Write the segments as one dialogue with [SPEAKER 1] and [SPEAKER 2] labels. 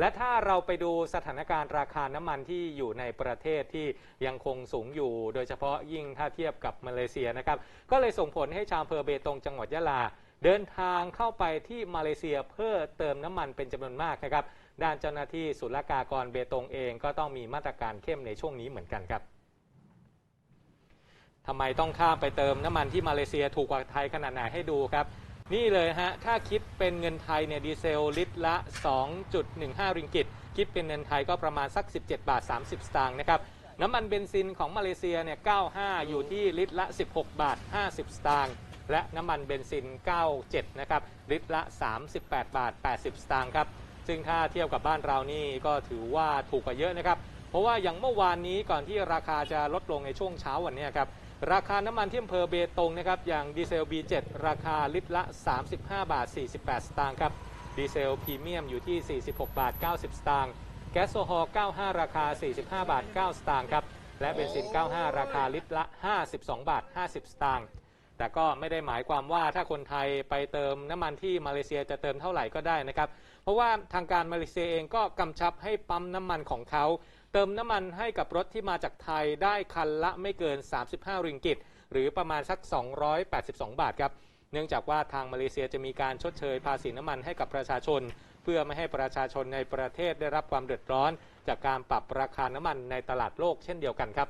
[SPEAKER 1] และถ้าเราไปดูสถานการณ์ราคาน้ำมันที่อยู่ในประเทศที่ยังคงสูงอยู่ โดยเฉพาะยิ่งถ้าเทียบกับมาเลเซียนะครับ ก็เลยส่งผลให้ชาวอำเภอเบตงจังหวัดยะลา เดินทางเข้าไปที่มาเลเซียเพื่อเติมน้ำมันเป็นจำนวนมากนะครับ ด้านเจ้าหน้าที่ศุลกากรเบตงเองก็ต้องมีมาตรการเข้มในช่วงนี้เหมือนกันครับทำไมต้องข้ามไปเติมน้ำมันที่มาเลเซียถูกกว่าไทยขนาดไหนให้ดูครับ นี่เลยฮะ ถ้าคิดเป็นเงินไทยเนี่ยดีเซลลิตรละ 2.15 ริงกิต คิดเป็นเงินไทยก็ประมาณสัก 17 บาท 30 สตางค์นะครับ น้ำมันเบนซินของมาเลเซียเนี่ย 95 อยู่ที่ลิตรละ 16 บาท 50 สตางค์ และน้ำมันเบนซิน 97 นะครับ ลิตรละ 38 บาท 80 สตางค์ครับ ซึ่งถ้าเทียบกับบ้านเรานี่ก็ถือว่าถูกกว่าเยอะนะครับ เพราะว่าอย่างเมื่อวานนี้ก่อนที่ราคาจะลดลงในช่วงเช้าวันนี้ครับราคาน้ำมันที่อำเภอเบตงนะครับอย่างดีเซล B7 ราคาลิตรละ 35 บาท 48 สตางค์ครับดีเซลพรีเมียมอยู่ที่ 46 บาท 90 สตางค์แก๊สโซฮอล์95 ราคา 45 บาท 9 สตางค์ครับและเบนซิน 95 ราคาลิตรละ 52 บาท 50 สตางค์แต่ก็ไม่ได้หมายความว่าถ้าคนไทยไปเติมน้ำมันที่มาเลเซียจะเติมเท่าไหร่ก็ได้นะครับ เพราะว่าทางการมาเลเซียเองก็กำชับให้ปั๊มน้ำมันของเขา เติมน้ำมันให้กับรถที่มาจากไทยได้คันละไม่เกิน 35 ริงกิต หรือประมาณสัก 282 บาทครับเนื่องจากว่าทางมาเลเซียจะมีการชดเชยภาษีน้ำมันให้กับประชาชน เพื่อไม่ให้ประชาชนในประเทศได้รับความเดือดร้อน จากการปรับราคาน้ำมันในตลาดโลกเช่นเดียวกันครับ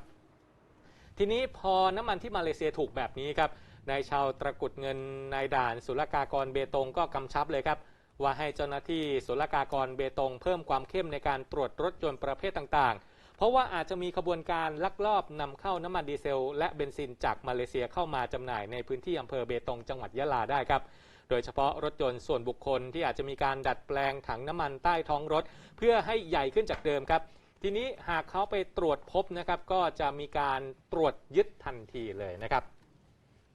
[SPEAKER 1] ทีนี้พอน้ำมันที่มาเลเซียถูกแบบนี้ครับนายชาวตระกุดเงินนายด่านศุลกากรเบตงก็กำชับเลยครับ ว่าให้เจ้าหน้าที่ศุลกากรเบตงเพิ่มความเข้มในการตรวจรถยนต์ประเภทต่างๆ เพราะว่าอาจจะมีขบวนการลักลอบนำเข้าน้ำมันดีเซล และเบนซินจากมาเลเซียเข้ามาจำหน่ายในพื้นที่อำเภอเบตงจังหวัดยะลาได้ครับโดยเฉพาะรถยนต์ส่วนบุคคลที่อาจจะมีการดัดแปลงถังน้ำมันใต้ท้องรถ เพื่อให้ใหญ่ขึ้นจากเดิมครับ ทีนี้หากเขาไปตรวจพบนะครับ ก็จะมีการตรวจยึดทันทีเลยนะครับ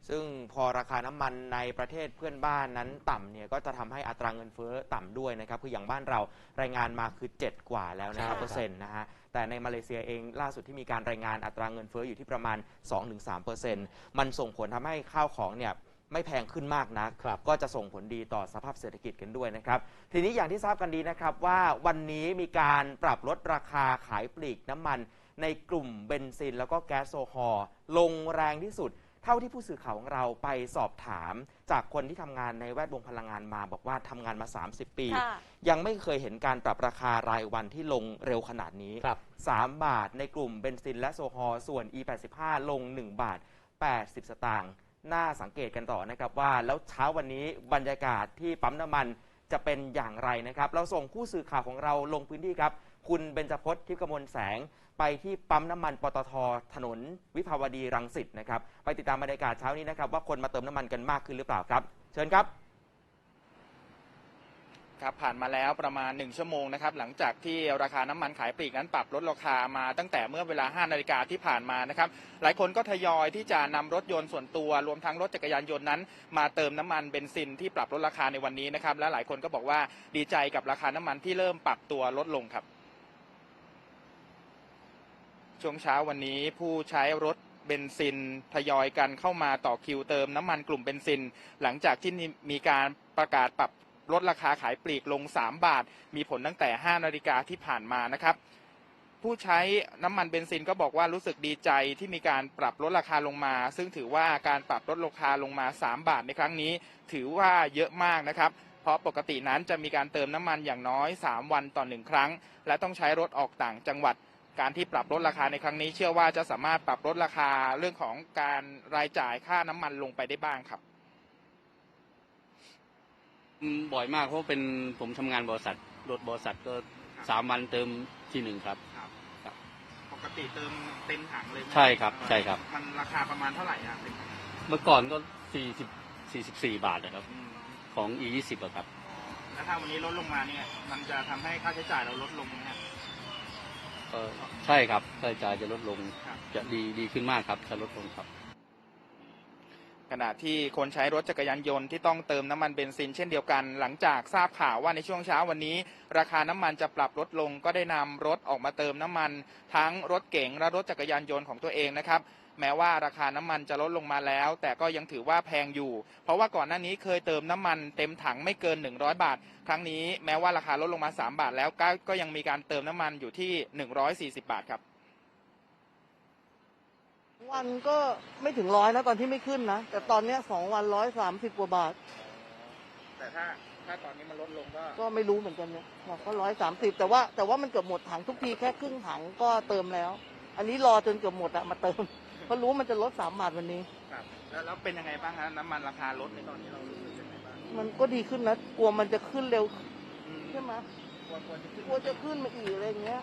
[SPEAKER 2] ซึ่งพอราคาน้ำมันในประเทศเพื่อนบ้านนั้นต่ำเนี่ยก็จะทำให้อัตราเงินเฟ้อต่ำด้วยนะครับคืออย่างบ้านเรารายงานมาคือ 7 กว่าแล้วนะครับ
[SPEAKER 1] ใช่ครับ
[SPEAKER 2] เปอร์เซ็นต์นะฮะแต่ในมาเลเซียเองล่าสุดที่มีการรายงานอัตราเงินเฟ้ออยู่ที่ประมาณ 2-3เปอร์เซ็นต์มันส่งผลทำให้ข้าวของเนี่ยไม่แพงขึ้นมากนัก
[SPEAKER 1] ครับ
[SPEAKER 2] ก็จะส่งผลดีต่อสภาพเศรษฐกิจกันด้วยนะครับ ทีนี้อย่างที่ทราบกันดีนะครับว่าวันนี้มีการปรับลดราคาขายปลีกน้ำมัน ในกลุ่มเบนซิน แล้วก็แก๊สโซฮอล์ลงแรงที่สุด เท่าที่ผู้สื่อข่าวของเราไปสอบถาม จากคนที่ทำงานในแวดวงพลังงานมาบอกว่าทำงานมา 30 ปี
[SPEAKER 3] ค่ะ
[SPEAKER 2] ยังไม่เคยเห็นการปรับราคารายวันที่ลงเร็วขนาดนี้
[SPEAKER 1] ครับ
[SPEAKER 2] 3 บาทในกลุ่มเบนซินและโซฮอล์ส่วน E85 ลง 1 บาท 80 สตางค์น่าสังเกตกันต่อนะครับว่า แล้วเช้าวันนี้บรรยากาศที่ปั๊มน้ำมันจะเป็นอย่างไรนะครับ เราส่งผู้สื่อข่าวของเราลงพื้นที่ครับ คุณเบญจพจน์ทิพย์กมลแสง ไปที่ปั๊มน้ำมันปตทถนน วิภาวดีรังสิตนะครับ ไปติดตามบรรยากาศเช้านี้นะครับ ว่าคนมาเติมน้ำมันกันมากขึ้นหรือเปล่าครับ เชิญครับ
[SPEAKER 4] ครับผ่านมาแล้วประมาณ 1 ชั่วโมงนะครับหลังจากที่ราคาน้ำมันขายปลีกนั้นปรับลดราคามาตั้งแต่เมื่อเวลา 5 นาฬิกาที่ผ่านมานะครับหลายคนก็ทยอยที่จะนำรถยนต์ส่วนตัว รวมทั้งรถจักรยานยนต์นั้น มาเติมน้ำมันเบนซินที่ปรับลดราคาในวันนี้นะครับและหลายคนก็บอกว่าดีใจกับราคาน้ำมันที่เริ่มปรับตัวลดลงครับ ช่วงเช้าวันนี้ผู้ใช้รถเบนซินทยอยกันเข้ามาต่อคิวเติมน้ำมันกลุ่มเบนซิน หลังจากที่มีการประกาศปรับลดราคาขายปลีกลง 3 บาท มีผลตั้งแต่ 5 นาฬิกาที่ผ่านมานะครับ ผู้ใช้น้ำมันเบนซินก็บอกว่ารู้สึกดีใจที่มีการปรับลดราคาลงมา ซึ่งถือว่าการปรับลดราคาลงมา 3 บาทในครั้งนี้ ถือว่าเยอะมากนะครับเพราะปกตินั้นจะมีการเติมน้ำมันอย่างน้อย 3 วันต่อหนึ่งครั้ง และต้องใช้รถออกต่างจังหวัด การที่ปรับลดราคาในครั้งนี้ เชื่อว่าจะสามารถปรับลดราคาเรื่องของการรายจ่ายค่าน้ำมันลงไปได้บ้างครับ
[SPEAKER 5] อืมบ่อยมากเพราะเป็นผมทำงานบริษัทรถบริษัทก็สามวันเติมทีหนึ่งครับ
[SPEAKER 4] ปกติเติมเต็มถังเลยไหม
[SPEAKER 5] ใช่ครับใช่ครับ
[SPEAKER 4] มันราคาประมาณเท่าไหร่อะ
[SPEAKER 5] เมื่อก่อนก็สี่สิบสี่สิบสี่บาทนะครับ ของ e ยี่สิบครับ
[SPEAKER 4] แล้วถ้าวันนี้ลดลงมาเนี่ย มันจะทำให้ค่าใช้จ่ายเราลดลงนะ
[SPEAKER 5] ก็ใช่ครับค่าใช้จ่ายจะลดลง
[SPEAKER 4] ครับ
[SPEAKER 5] จะดีดีขึ้นมากครับจะลดลงครับ
[SPEAKER 4] ขณะที่คนใช้รถจักรยานยนต์ที่ต้องเติมน้ำมันเบนซินเช่นเดียวกัน หลังจากทราบข่าวว่าในช่วงเช้าวันนี้ ราคาน้ำมันจะปรับลดลงก็ได้นำรถออกมาเติมน้ำมัน ทั้งรถเก๋งและรถจักรยานยนต์ของตัวเองนะครับ แม้ว่าราคาน้ำมันจะลดลงมาแล้ว แต่ก็ยังถือว่าแพงอยู่ เพราะว่าก่อนหน้านี้เคยเติมน้ำมันเต็มถังไม่เกิน 100 บาท ครั้งนี้แม้ว่าราคาลดลงมา 3 บาทแล้วก็ก็ยังมีการเติมน้ำมันอยู่ที่ 140 บาทครับ
[SPEAKER 3] วันก็ไม่ถึงร้อยนะตอนที่ไม่ขึ้นนะ แต่ตอนเนี้ยสองวันร้อยสามสิบกว่าบาท
[SPEAKER 4] แต่ถ้าถ้าตอนนี้มันลดลงก็
[SPEAKER 3] ก็ไม่รู้เหมือนกันเนี่ยบอกก็ร้อยสามสิบแต่ว่าแต่ว่ามันเกือบหมดถังทุกทีแค่ครึ่งถังก็เติมแล้ว อันนี้รอจนเกือบหมดอะมาเติม เพราะรู้มันจะลดสามบาทวันนี้
[SPEAKER 4] ครับแล้วแล้วเป็นยังไงบ้างฮะน้ำมันราคาลดในตอนนี้เรารู้สึกยังไงบ้าง
[SPEAKER 3] มันก็ดีขึ้นนะกลัวมันจะขึ้นเร็ว
[SPEAKER 4] อืม
[SPEAKER 3] ใช่ไหม
[SPEAKER 4] กลัวกลัวจะขึ้น
[SPEAKER 3] กลัวจะขึ้นมาอีกอะไรอย่างเงี้ย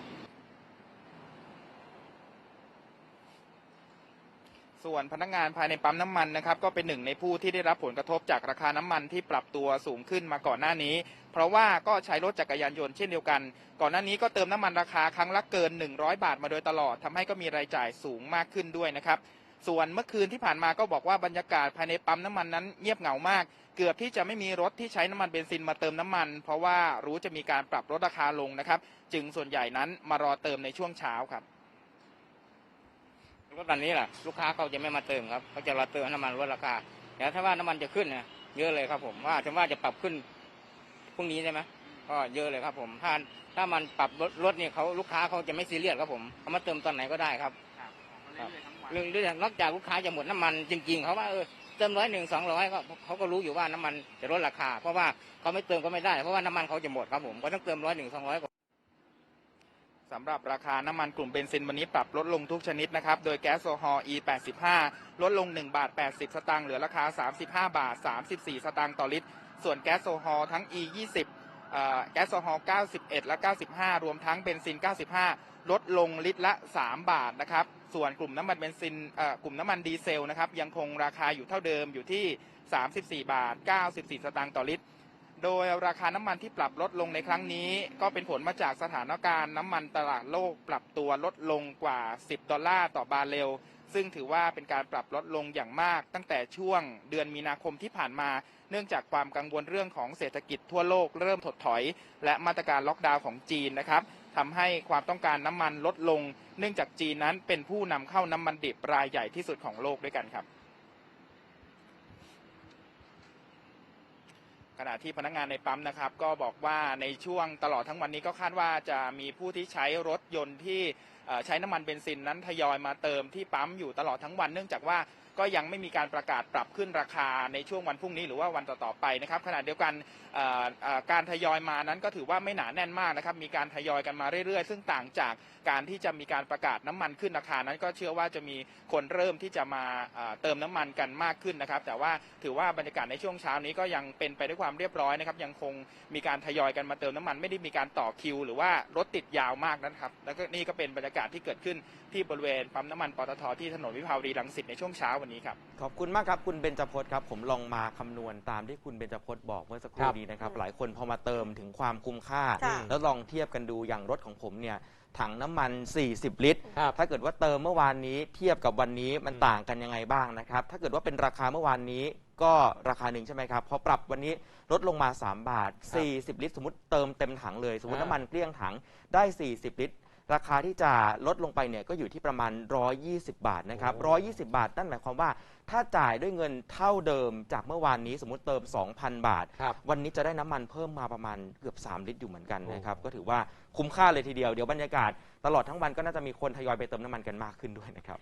[SPEAKER 4] ส่วนพนักงานภายในปั๊มน้ำมันนะครับก็เป็นหนึ่งในผู้ที่ได้รับผลกระทบจากราคาน้ำมันที่ปรับตัวสูงขึ้นมาก่อนหน้านี้ เพราะว่าก็ใช้รถจักรยานยนต์เช่นเดียวกัน ก่อนหน้านี้ก็เติมน้ำมันราคาครั้งละเกิน 100 บาทมาโดยตลอดทำให้ก็มีรายจ่ายสูงมากขึ้นด้วยนะครับส่วนเมื่อคืนที่ผ่านมาก็บอกว่าบรรยากาศภายในปั๊มน้ำมันนั้นเงียบเหงามาก เกือบที่จะไม่มีรถที่ใช้น้ำมันเบนซินมาเติมน้ำมัน เพราะว่ารู้จะมีการปรับลดราคาลงนะครับ จึงส่วนใหญ่นั้นมารอเติมในช่วงเช้าครับ
[SPEAKER 6] รถคันนี้แหละลูกค้าเขาจะไม่มาเติมครับเขาจะรอเติมน้ำมันลดราคาแต่ถ้าว่าน้ำมันจะขึ้นเนี่ยเยอะเลยครับผมว่าถึงว่าจะปรับขึ้นพรุ่งนี้ใช่ไหมก็เยอะเลยครับผมถ้าถ้ามันปรับลดลดเนี่ยเขาลูกค้าเขาจะไม่ซีเรียสครับผมเขามาเติมตอนไหนก็ได้ครับเรื่องเรื่องนอกจากลูกค้าจะหมดน้ำมันจริงๆเขาว่าเออเติมร้อยหนึ่งสองร้อยก็เขาก็รู้อยู่ว่าน้ำมันจะลดราคา เพราะว่าเขาไม่เติมก็ไม่ได้เพราะว่าน้ำมันเขาจะหมดครับผมก็ต้องเติมร้อยหนึ่งสองร้อย
[SPEAKER 4] สำหรับราคาน้ำมันกลุ่มเบนซินวันนี้ปรับลดลงทุกชนิดนะครับ โดยแก๊สโซฮอล์ E85 ลดลง 1 บาท 80 สตางค์เหลือราคา 35 บาท 34 สตางค์ต่อลิตร ส่วนแก๊สโซฮอล์ทั้ง E20 แก๊สโซฮอล์ 91 และ 95 รวมทั้งเบนซิน 95 ลดลงลิตรละ 3 บาทนะครับ ส่วนกลุ่มน้ำมันเบนซินกลุ่มน้ำมันดีเซลนะครับยังคงราคาอยู่เท่าเดิมอยู่ที่ 34 บาท 94 สตางค์ต่อลิตร โดยราคาน้ำมันที่ปรับลดลงในครั้งนี้ ก็เป็นผลมาจากสถานการณ์น้ำมันตลาดโลกปรับตัวลดลงกว่า 10 ดอลลาร์ต่อบาร์เรลซึ่งถือว่าเป็นการปรับลดลงอย่างมาก ตั้งแต่ช่วงเดือนมีนาคมที่ผ่านมา เนื่องจากความกังวลเรื่องของเศรษฐกิจทั่วโลกเริ่มถดถอย และมาตรการล็อกดาวน์ของจีนนะครับทำให้ความต้องการน้ำมันลดลง เนื่องจากจีนนั้นเป็นผู้นำเข้าน้ำมันดิบรายใหญ่ที่สุดของโลกด้วยกันครับ ขณะที่พนักงานในปั๊มนะครับ ก็บอกว่าในช่วงตลอดทั้งวันนี้ก็คาดว่าจะมีผู้ที่ใช้รถยนต์ที่ใช้น้ำมันเบนซินนั้นทยอยมาเติมที่ปั๊มอยู่ตลอดทั้งวันเนื่องจากว่า ก็ยังไม่มีการประกาศปรับขึ้นราคาในช่วงวันพรุ่งนี้หรือว่าวันต่อๆไปนะครับขณะเดียวกันการทยอยมานั้นก็ถือว่าไม่หนาแน่นมากนะครับมีการทยอยกันมาเรื่อยๆ ซึ่งต่างจากการที่จะมีการประกาศน้ำมันขึ้นราคานั้นก็เชื่อว่าจะมีคนเริ่มที่จะมาเติมน้ำมันกันมากขึ้นนะครับ แต่ว่าถือว่าบรรยากาศในช่วงเช้านี้ก็ยังเป็นไปด้วยความเรียบร้อยนะครับ ยังคงมีการทยอยกันมาเติมน้ำมัน ไม่ได้มีการต่อคิว หรือว่ารถติดยาวมากนะครับ แล้วก็นี่ก็เป็นบรรยากาศที่เกิดขึ้นที่บริเวณปั๊มน้ำมันปตทที่ถนนวิภาวดีรังสิตในช่วงเช้าวันนี้ครับ
[SPEAKER 2] ขอบคุณมากครับ คุณเบญจพจน์ครับ ผมลองมาคำนวณตามที่คุณเบญจพจน์บอกเมื่อสักครู่
[SPEAKER 1] ครับ
[SPEAKER 2] นี้นะครับ หลายคนพอมาเติมถึงความคุ้มค่า
[SPEAKER 3] ค่ะ
[SPEAKER 2] แล้วลองเทียบกันดูอย่างรถของผมเนี่ยถังน้ำมัน 40 ลิตร
[SPEAKER 1] ครับ
[SPEAKER 2] ถ้าเกิดว่าเติมเมื่อวานนี้เทียบกับวันนี้มัน
[SPEAKER 1] อืม
[SPEAKER 2] ต่างกันยังไงบ้างนะครับ ถ้าเกิดว่าเป็นราคาเมื่อวานนี้ก็ราคาหนึ่งใช่ไหมครับพอปรับวันนี้ลดลงมา 3 บาท 40 ลิตร สมมติเติมเต็มถังเลย สมมติ
[SPEAKER 1] อ่า
[SPEAKER 2] น้ำมันเกลี้ยงถังได้ 40 ลิตร ราคาที่จะลดลงไปเนี่ยก็อยู่ที่ประมาณ 120 บาทนะครับ 120 บาท นั่นหมายความว่า ถ้าจ่ายด้วยเงินเท่าเดิมจากเมื่อวานนี้สมมติเติม 2,000 บาท
[SPEAKER 1] ครับ
[SPEAKER 2] วันนี้จะได้น้ำมันเพิ่มมาประมาณเกือบ 3 ลิตรอยู่เหมือนกันนะครับ ก็ถือว่าคุ้มค่าเลยทีเดียว เดี๋ยวบรรยากาศตลอดทั้งวันก็น่าจะมีคนทยอยไปเติมน้ำมันกันมากขึ้นด้วยนะครับ